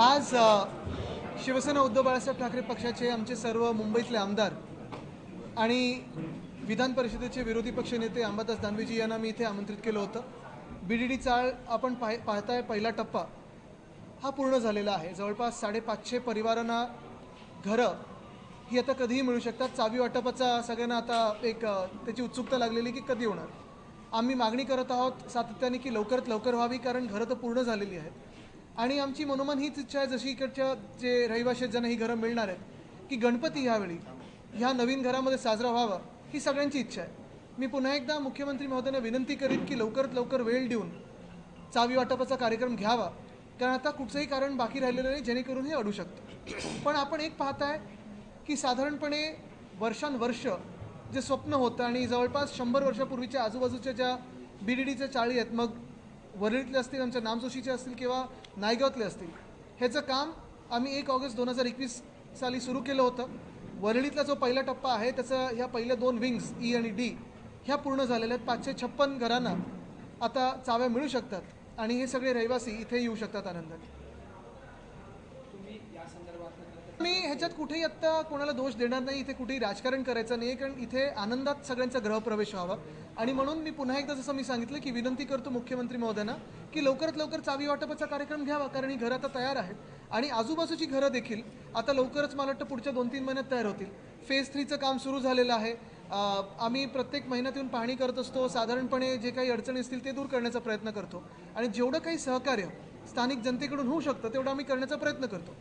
आज शिवसेना उद्धव बाळासाहेब ठाकरे पक्षाचे आमचे सर्व मुंबईतले आमदार आणि विधान परिषदेचे विरोधी पक्षनेते अंबादास दानवेजी यांना मी इथे आमंत्रित केलं होतं. बी डी डी चाळ आपण पाह पाहताय पहिला टप्पा हा पूर्ण झालेला आहे. जवळपास साडेपाचशे परिवारांना घरं ही आता कधीही मिळू शकतात. चावी वाटपाचा सगळ्यांना आता एक त्याची उत्सुकता लागलेली की कधी होणार? आम्ही मागणी करत आहोत सातत्याने की लवकरात लवकर व्हावी कारण घरं तर पूर्ण झालेली आहेत. आणि आमची मनोमन हीच इच्छा आहे जशी इकडच्या जे रहिवाशी ज्यांना ही घरं मिळणार आहेत की गणपती ह्यावेळी ह्या नवीन घरामध्ये साजरा व्हावा ही सगळ्यांची इच्छा आहे. मी पुन्हा एकदा मुख्यमंत्री महोदयांना विनंती करीन की लवकरात लवकर वेळ देऊन चावी वाटपाचा कार्यक्रम घ्यावा कारण आता कुठचंही कारण बाकी राहिलेलं नाही जेणेकरून हे अडू शकतं. पण आपण एक पाहताय की साधारणपणे वर्षानुवर्ष जे स्वप्न होतं आणि जवळपास शंभर वर्षापूर्वीच्या आजूबाजूच्या ज्या बी डी डीच्या चाळी आहेत मग वरळीतले असतील आमच्या नामजोशीचे असतील किंवा नायगावातले असतील. ह्याचं काम आम्ही एक ऑगस्ट दोन हजार एकवीस साली सुरू केलं होतं. वरळीतला जो पहिला टप्पा आहे त्याचा ह्या पहिल्या दोन विंग्स ई e आणि डी ह्या पूर्ण झालेल्या आहेत. पाचशे छप्पन घरांना आता चाव्या मिळू शकतात. आणि हे सगळे रहिवासी इथे येऊ शकतात आनंदाने. मी ह्याच्यात कुठेही आत्ता कोणाला दोष देणार नाही इथे कुठेही राजकारण करायचं नाही कारण इथे आनंदात सगळ्यांचा गृहप्रवेश व्हावा. आणि म्हणून मी पुन्हा एकदा जसं मी सांगितलं की विनंती करतो मुख्यमंत्री महोदयांना की लवकरात लवकर चावी वाटपाचा कार्यक्रम घ्यावा कारण ही घरं आता तयार आहेत. आणि आजूबाजूची घरं देखील आता लवकरच मला वाटतं पुढच्या दोन तीन महिन्यात तयार होतील. फेज थ्रीचं काम सुरू झालेलं आहे. आम्ही प्रत्येक महिन्यात येऊन पाहणी करत असतो. साधारणपणे जे काही अडचणी असतील ते दूर करण्याचा प्रयत्न करतो. आणि जेवढं काही सहकार्य स्थानिक जनतेकडून होऊ शकतं तेवढं आम्ही करण्याचा प्रयत्न करतो.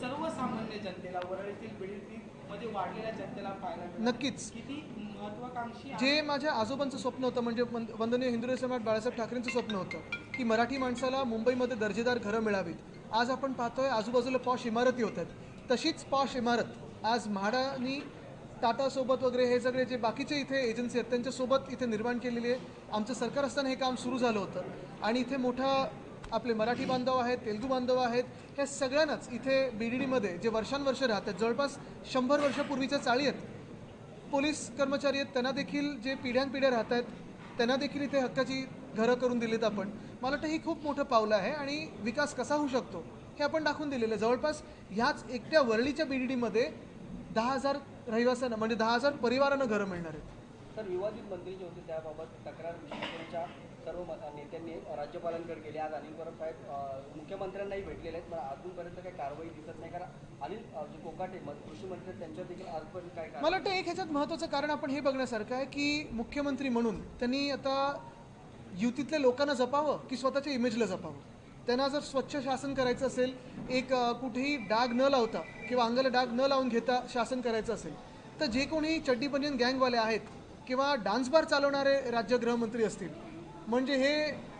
सर्वसामान्य जनतेला वरळीतील वाढलेल्या जनतेला पाहायला मिळालं. नक्कीच. किती महत्वाकांक्षी आहे. जे माझ्या आजोबांचं स्वप्न होतं म्हणजे वंद- वंदनीय हिंदू सम्राट बाळासाहेब ठाकरेंचं स्वप्न होतं की मराठी माणसाला मुंबईमध्ये दर्जेदार घरं मिळावीत. आज आपण पाहतोय आजूबाजूला पॉश इमारती होत आहेत. तशीच पॉश इमारत आज म्हाडानी टाटासोबत वगैरे हे सगळे जे बाकीचे इथे एजन्सी आहेत त्यांच्यासोबत इथे निर्माण केलेली आहे. आमचं सरकार असताना हे काम सुरू झालं होतं. आणि इथे मोठा आपले मराठी बांधव आहेत तेलुगू बांधव आहेत ह्या सगळ्यांनाच इथे बी डी डीमध्ये जे वर्षानुवर्ष राहतात जवळपास शंभर वर्षापूर्वीच्या चाळी आहेत पोलीस कर्मचारी आहेत त्यांना देखील जे पिढ्यानपिढ्या राहत आहेत त्यांना देखील इथे हक्काची घरं करून दिलीत आपण. मला वाटतं ही खूप मोठं पावलं आहे आणि विकास कसा होऊ शकतो हे आपण दाखवून दिलेलं आहे. जवळपास ह्याच एकट्या वरळीच्या बी डी डीमध्ये दहा हजार रहिवाशांना म्हणजे दहा हजार परिवारांना घरं मिळणार आहेत. तर विवादित मंत्री जे होते त्याबाबत तक्रार शिवसेनेच्या सर्व नेत्यांनी राज्यपालांकडे गेले आज अनिल परब साहेब मुख्यमंत्र्यांनाही भेटलेले आहेत पण अजूनपर्यंत काही कारवाई दिसत नाही. कारण अनिल जे कोकाटे कृषी मंत्री आहेत, देखील आजपर्यंत काय मला वाटतं एक ह्याच्यात महत्त्वाचं कारण आपण हे बघण्यासारखं आहे की मुख्यमंत्री म्हणून त्यांनी आता युतीतल्या लोकांना जपावं की स्वतःच्या इमेजला जपावं? त्यांना जर स्वच्छ शासन करायचं असेल एक कुठेही डाग न लावता किंवा अंगाला डाग न लावून घेता शासन करायचं असेल तर जे कोणी चड्डी गँगवाले आहेत किंवा डान्स बार चालवणारे राज्य गृहमंत्री असतील म्हणजे हे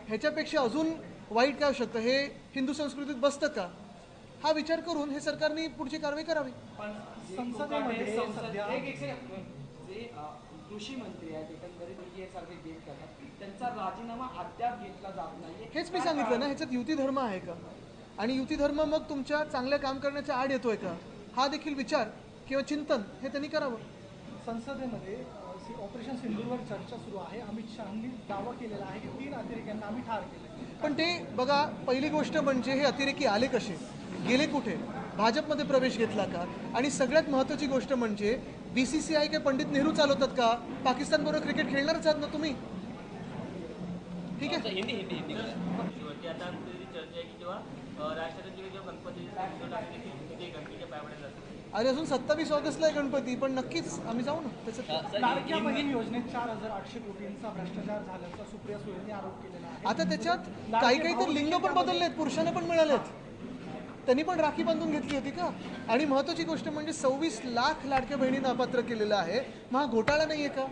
ह्याच्यापेक्षा अजून वाईट काय होऊ शकतं? हे हिंदू संस्कृतीत बसतं का? हा विचार करून हे सरकारने पुढची कारवाई करावी. कृषी मंत्री आहेत एकंदरीत एक सारखे गेट करतात त्यांचा राजीनामा अद्याप घेतला जात नाही हेच मी सांगितलं ना ह्याच्यात युती धर्म आहे का? आणि युती धर्म मग तुमच्या चांगल्या काम करण्याच्या आड येतोय का? हा देखील विचार किंवा चिंतन हे त्यांनी करावं. संसदेमध्ये ऑपरेशन सिंधूरवर चर्चा सुरू आहे. अमित शहानी दावा केलेला आहे की तीन अतिरेक्यांना आम्ही ठार केले पण ते बघा पहिली गोष्ट म्हणजे हे अतिरेकी आले कसे? गेले कुठे? भाजपमध्ये प्रवेश घेतला का? आणि सगळ्यात महत्त्वाची गोष्ट म्हणजे बी सी सी आय काय पंडित नेहरू चालवतात का? पाकिस्तान बरोबर क्रिकेट खेळणारच आहात ना तुम्ही? ठीक आहे? हिंदी हिंदी हिंदी. आता चर्चा आहे की राष्ट्रपती जेव्हा गणपती आणि अजून सत्तावीस ऑगस्टला आहे गणपती पण नक्कीच आम्ही जाऊ ना. लाडक्या बहीण योजनेत चार हजार आठशे कोटींचा भ्रष्टाचार झाल्याचा सुप्रिया सुळेंनी आरोप केलेला आहे. आता त्याच्यात काही काही तर लिंग पण बदललेत पुरुषांना पण मिळालेत. त्यांनी पण राखी बांधून घेतली होती का? आणि महत्वाची गोष्ट म्हणजे सव्वीस लाख लाडक्या बहिणींना अपात्र केलेलं आहे. मग हा घोटाळा नाही आहे का?